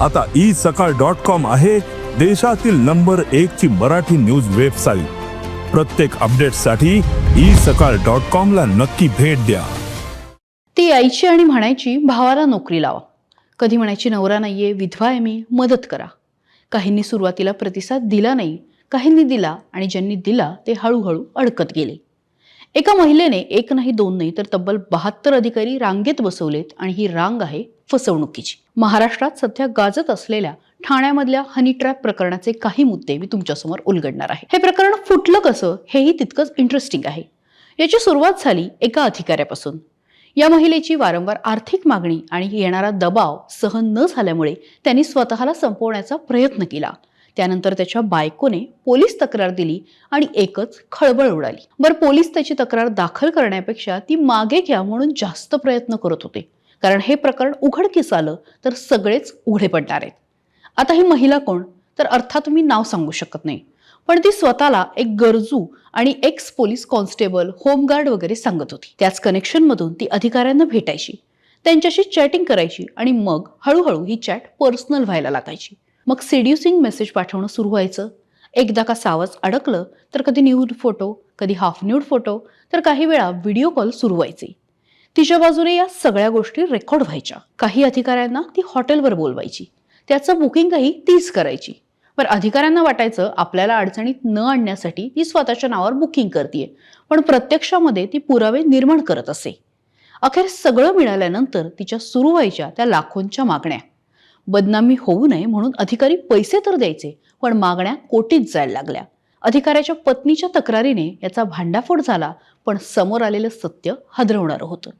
आता ई सकाळ dot com आहे देशातील नंबर एक ची मराठी न्यूज वेबसाईट. प्रत्येक अपडेटसाठी ई सकाळ डॉट कॉम ला नक्की भेट द्या. ती यायची आणि म्हणायची भावाला नोकरी लावा. कधी म्हणायची नवरा नाहीये विधवा आहे मी मदत करा. काहींनी सुरुवातीला प्रतिसाद दिला नाही काहींनी दिला आणि ज्यांनी दिला ते हळूहळू अडकत गेले. एका महिलेने एक नाही दोन नाही तर तब्बल बहात्तर अधिकारी रांगेत बसवलेत आणि ही रांग आहे फसवणुकीची. महाराष्ट्रात सध्या गाजत असलेल्या ठाण्यामधल्या हनी ट्रॅप प्रकरणाचे काही मुद्दे मी तुमच्यासमोर उलगडणार आहे. हे प्रकरण फुटलं कसं हेही तितकंच इंटरेस्टिंग आहे. याची सुरुवात झाली एका अधिकाऱ्यापासून. या महिलेची वारंवार आर्थिक मागणी आणि येणारा दबाव सहन न झाल्यामुळे त्यांनी स्वतःला संपवण्याचा प्रयत्न केला. त्यानंतर त्याच्या बायकोने पोलीस तक्रार दिली आणि एकच खळबळ उडाली. बरं पोलीस त्याची तक्रार दाखल करण्यापेक्षा ती मागे घ्या म्हणून जास्त प्रयत्न करत होते. कारण हे प्रकरण उघडकीस आलं तर सगळेच उघडे पडणार आहेत. आता ही महिला कोण? तर अर्थात मी नाव सांगू शकत नाही. पण ती स्वतःला एक गरजू आणि एक्स पोलीस कॉन्स्टेबल होमगार्ड वगैरे सांगत होती. त्याच कनेक्शनमधून ती अधिकाऱ्यांना भेटायची. त्यांच्याशी चॅटिंग करायची आणि मग हळूहळू ही चॅट पर्सनल व्हायला लागायची. मग सेड्युसिंग मेसेज पाठवणं सुरू व्हायचं. एकदा का सावज अडकलं तर कधी न्यूड फोटो कधी हाफ न्यूड फोटो तर काही वेळा व्हिडिओ कॉल सुरू व्हायचे. तिच्या बाजूने या सगळ्या गोष्टी रेकॉर्ड व्हायच्या. काही अधिकाऱ्यांना ती हॉटेलवर बोलवायची. त्याचं बुकिंगही तीच करायची. पण अधिकाऱ्यांना वाटायचं आपल्याला अडचणीत न आणण्यासाठी ती स्वतःच्या नावावर बुकिंग करते पण प्रत्यक्षामध्ये ती पुरावे निर्माण करत असे. अखेर सगळं मिळाल्यानंतर तिच्या सुरू व्हायच्या त्या लाखोंच्या मागण्या. बदनामी होऊ नये म्हणून अधिकारी पैसे तर द्यायचे पण मागण्या कोटीत जायला लागल्या. अधिकाऱ्याच्या पत्नीच्या तक्रारीने याचा भांडाफोड झाला पण समोर आलेलं सत्य हादरवणारं होतं.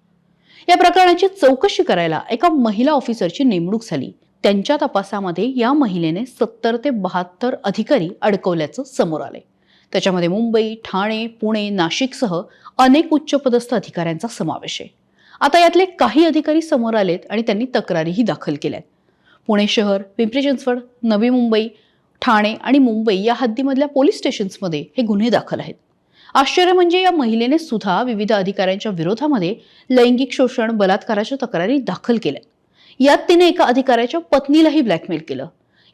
या प्रकरणाची चौकशी करायला एका महिला ऑफिसरची नेमणूक झाली. त्यांच्या तपासामध्ये या महिलेने सत्तर ते बहात्तर अधिकारी अडकवल्याचं समोर आले त्याच्यामध्ये मुंबई ठाणे पुणे नाशिकसह अनेक उच्चपदस्थ अधिकाऱ्यांचा समावेश आहे. आता यातले काही अधिकारी समोर आलेत आणि त्यांनी तक्रारीही दाखल केल्यात. पुणे शहर पिंपरी चिंचवड नवी मुंबई ठाणे आणि मुंबई या हद्दीमधल्या पोलीस स्टेशन्समध्ये हे गुन्हे दाखल आहेत. आश्चर्य म्हणजे या महिलेने सुद्धा विविध अधिकाऱ्यांच्या विरोधामध्ये लैंगिक शोषण बलात्काराच्या तक्रारी दाखल केल्या. यात तिने एका अधिकाऱ्याच्या पत्नीलाही ब्लॅकमेल केलं.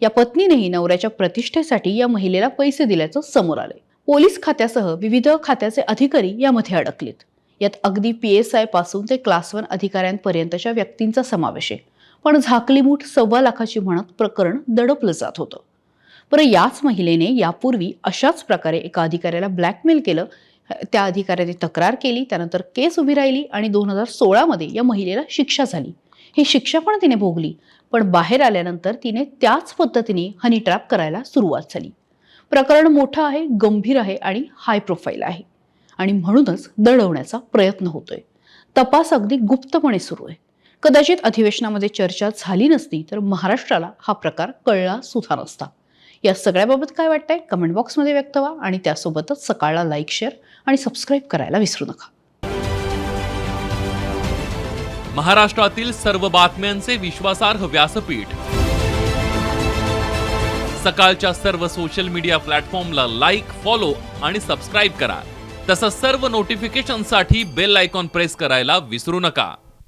या पत्नीनेही नवऱ्याच्या प्रतिष्ठेसाठी या महिलेला पैसे दिल्याचं समोर आलंय. पोलीस खात्यासह विविध खात्याचे अधिकारी यामध्ये अडकलेत. यात अगदी पी एस आयपासून ते क्लास वन अधिकाऱ्यांपर्यंतच्या व्यक्तींचा समावेश आहे. पण झाकली मूठ सव्वा लाखाची म्हणत प्रकरण दडपलं जात होतं. बरं याच महिलेने यापूर्वी अशाच प्रकारे एका अधिकाऱ्याला ब्लॅकमेल केलं. त्या अधिकाऱ्याने तक्रार केली त्यानंतर केस उभी राहिली आणि दोन हजार सोळामध्ये या महिलेला शिक्षा झाली. ही शिक्षा पण तिने भोगली पण बाहेर आल्यानंतर तिने त्याच पद्धतीने हनी ट्रॅप करायला सुरुवात झाली. प्रकरण मोठं आहे गंभीर आहे आणि हाय प्रोफाईल आहे. आणि म्हणूनच दडवण्याचा प्रयत्न होतोय. तपास अगदी गुप्तपणे सुरू आहे. कदाचित अधिवेशनामध्ये चर्चा झाली नसती तर महाराष्ट्राला हा प्रकार कळला सुद्धा नसता. या सगळ्याबाबत काय वाटतंय? कमेंट बॉक्समध्ये व्यक्त व्हा आणि त्यासोबतच सकाळला लाईक शेअर आणि सबस्क्राईब करायला विसरू नका. महाराष्ट्रातील सर्व बातम्यांचे विश्वासार्ह व्यासपीठ. सकाळच्या सर्व सोशल मीडिया प्लॅटफॉर्मला लाईक फॉलो आणि सबस्क्राईब करा. तसंच सर्व नोटिफिकेशनसाठी बेल आयकॉन प्रेस करायला विसरू नका.